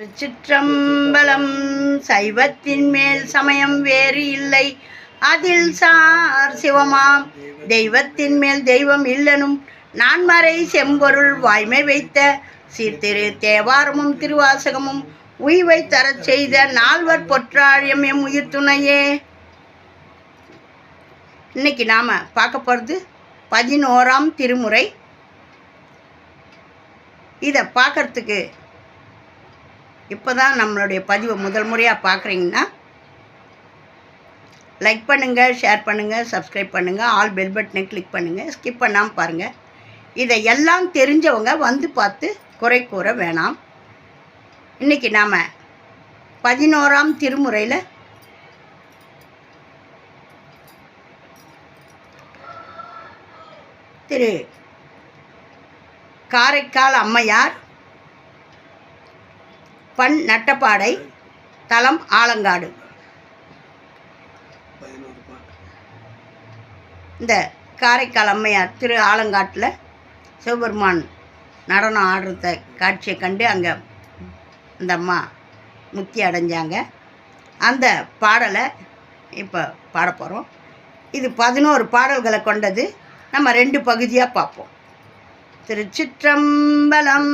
சிற்றம்பலம் சைவத்தின் மேல் சமயம் வேறு இல்லை. அதில் சார் சிவமாம். தெய்வத்தின் மேல் தெய்வம் இல்லனும். நான்மறை செம்பொருள் வாய்மை வைத்த சீர்திரு தேவாரமும் திருவாசகமும் உய்வை தரச் செய்த நால்வர் பொற்றாழியம் எம் உயிர் துணையே. இன்னைக்கு நாம் பார்க்க போகிறது பதினோராம் திருமுறை. இதை பார்க்கறதுக்கு இப்போ தான் நம்மளுடைய பதிவை முதல் முறையாக பார்க்குறீங்கன்னா லைக் பண்ணுங்கள் ஷேர் பண்ணுங்கள் சப்ஸ்கிரைப் பண்ணுங்கள் ஆல் பெல் பட்டனை கிளிக் பண்ணுங்கள் ஸ்கிப் பண்ணாமல் பாருங்கள் இதை எல்லாம் தெரிஞ்சவங்க வந்து பார்த்து குறை கூற வேணாம். இன்றைக்கி நாம் பதினோராம் திருமுறையில் திரு காரைக்கால் அம்மையார் பண் நட்டப்பாடை தலம் ஆலங்காடு. இந்த காரைக்கால் அம்மையார் திரு ஆலங்காட்டில் சிவபெருமான் நடனம் ஆடுறத காட்சியை கண்டு அங்கே இந்த அம்மா முத்தி அடைஞ்சாங்க. அந்த பாடலை இப்போ பாட போகிறோம் இது பதினோரு பாடல்களை கொண்டது. நம்ம ரெண்டு பகுதியாக பார்ப்போம். திருச்சிற்றம்பலம்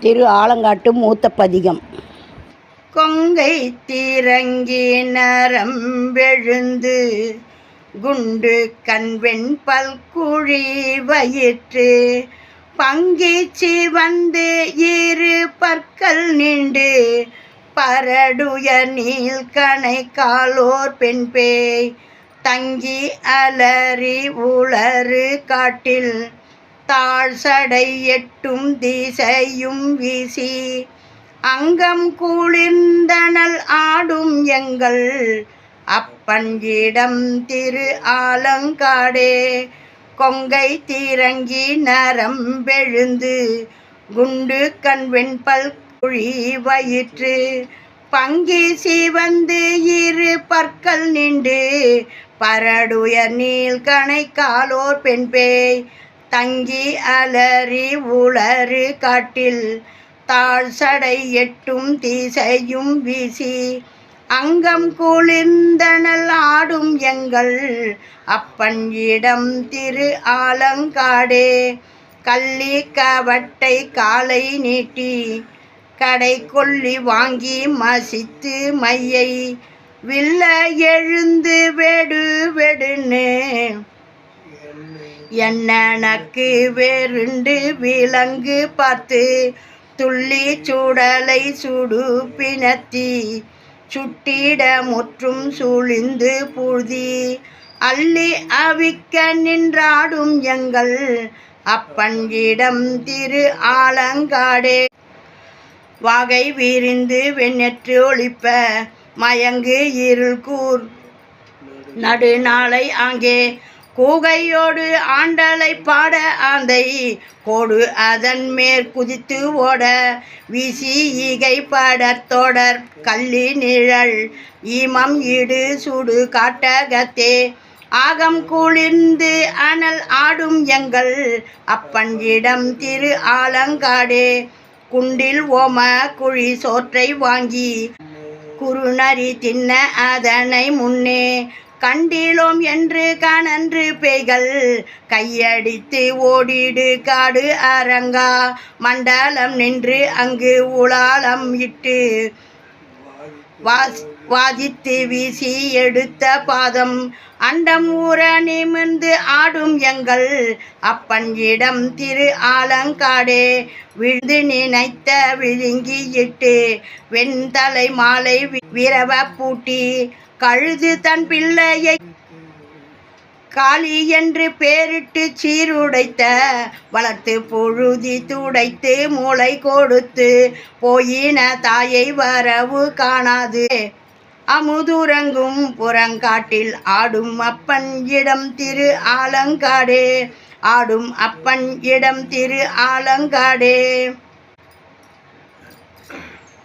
திரு ஆலங்காட்டு மூத்த பதிகம். கொங்கை திரங்கி நரம்பெழுந்து குண்டு கண்வெண் பல்குழி வயிற்று. பங்கீச்சி வந்து இரு பற்கள் நின்று பரடுய நீள்கணை காலோர் பெண் பேய் தங்கி அலறி உளறு காட்டில். தாழ் சடை எட்டும் திசையும் வீசி அங்கம் குளிர்ந்தனல் ஆடும் எங்கள் அப்பன்கிடம் திரு ஆலங்காடே. கொங்கை தீரங்கி நரம் வெழுந்து குண்டு கண்வெண்பல் குழி வயிற்று. பங்கி சிவந்து இரு பற்கள் நின்று பரடுயர் நீல் கணை காலோர் பெண் பேய் தங்கி அலறி உளறு காட்டில் தாழ் சடை எட்டும் தீசையும் வீசி அங்கம் குளிர்ந்தனல் ஆடும் எங்கள் அப்பன் இடம் திரு ஆலங்காடே. கள்ளி கவட்டை காலை நீட்டி கடை கொல்லி வாங்கி மசித்து மையை வில்ல எழுந்து வெடு வெடுன்னு என்னனக்கு வேறுண்டு விலங்கு பார்த்து துள்ளி சூடலை சுடு பிணத்தி சுட்டிட முற்றும் சூழிந்து புழுதி அள்ளி அவிக்க நின்றாடும் எங்கள் அப்பன்கிடம் திரு ஆலங்காடே. வாகை விரிந்து வெண்ணெற்று ஒழிப்ப மயங்கு இருள் கூர். நடுநாளை அங்கே கூகையோடு ஆண்டலை பாட ஆந்தை. கோடு அதன் மேற் குதித்து ஓட. வீசி ஈகை பாடற் தொடர் கள்ளி நிழல். ஈமம் ஈடு சூடு காட்டகத்தே. ஆகம் குளிர்ந்து அனல் ஆடும் எங்கள். அப்பன் இடம் திரு ஆலங்காடே. குண்டில் ஓம குழி சோற்றை வாங்கி. குறுநரி தின்ன அதனை முன்னே. கண்டிலோம் என்று கணன்று பேய்கள். கையடித்து ஓடிடு காடு அரங்கா. மண்டலம் நின்று அங்கு உலாலம் இட்டு வாஸ் வாதித்து வீசி எடுத்த பாதம். அண்டம் ஊற நிமிர்ந்து ஆடும் எங்கள். அப்பன் இடம் திரு ஆலங்காடே. விழுந்து நினைத்த விழுங்கி இட்டு வெண்தலை மாலை விரவ பூட்டி. கழுது தன் பிள்ளையை காளி என்று பேரிட்டு சீருடைத்த வளர்த்து புழுதி துடைத்து மூளை கொடுத்து போயின தாயை வரவு காணாது. அமுதுரங்கும் புறங்காட்டில் ஆடும் அப்பன் இடம் திரு ஆலங்காடே ஆடும் அப்பன் இடம் திரு ஆலங்காடே.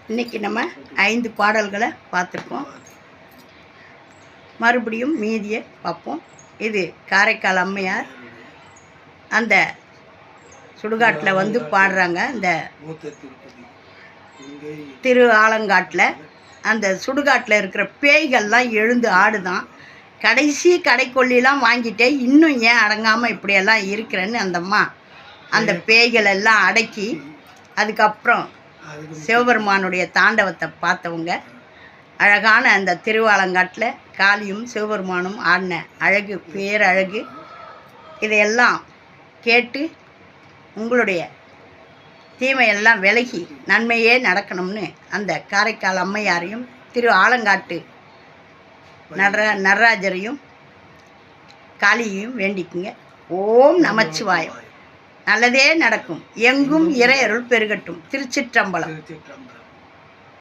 இன்னைக்கு நம்ம ஐந்து பாடல்களை பார்த்துருக்கோம். மறுபடியும் மீதியை பார்ப்போம். இது காரைக்கால் அம்மையார். அந்த சுடுகாட்டில் வந்து பாடுறாங்க. இந்த திரு ஆலங்காட்டில் அந்த சுடுகாட்டில் இருக்கிற பேய்கள்லாம் எழுந்து ஆடுதான். கடைசி கடைக்கொல்லாம் வாங்கிட்டே இன்னும் ஏன் அடங்காமல் இப்படியெல்லாம் இருக்கிறேன்னு அந்த அம்மா அந்த பேய்கள் எல்லாம் அடக்கி அதுக்கப்புறம் சிவபெருமானுடைய தாண்டவத்தை பார்த்தவங்க. அழகான அந்த திருவாலங்காட்டில் காளியும் சிவபெருமானும் ஆடின அழகு பேரழகு இதையெல்லாம் கேட்டு உங்களுடைய தீமையெல்லாம் விலகி நன்மையே நடக்கணும்னு அந்த காரைக்கால் அம்மையாரையும் திரு ஆலங்காட்டு நர நடராஜரையும் காளியையும் வேண்டிக்குங்க. ஓம் நமச்சிவாயம். நல்லதே நடக்கும். எங்கும் இறையருள் பெருகட்டும். திருச்சிற்றம்பலம். திருச்சிற்றம்பலம்.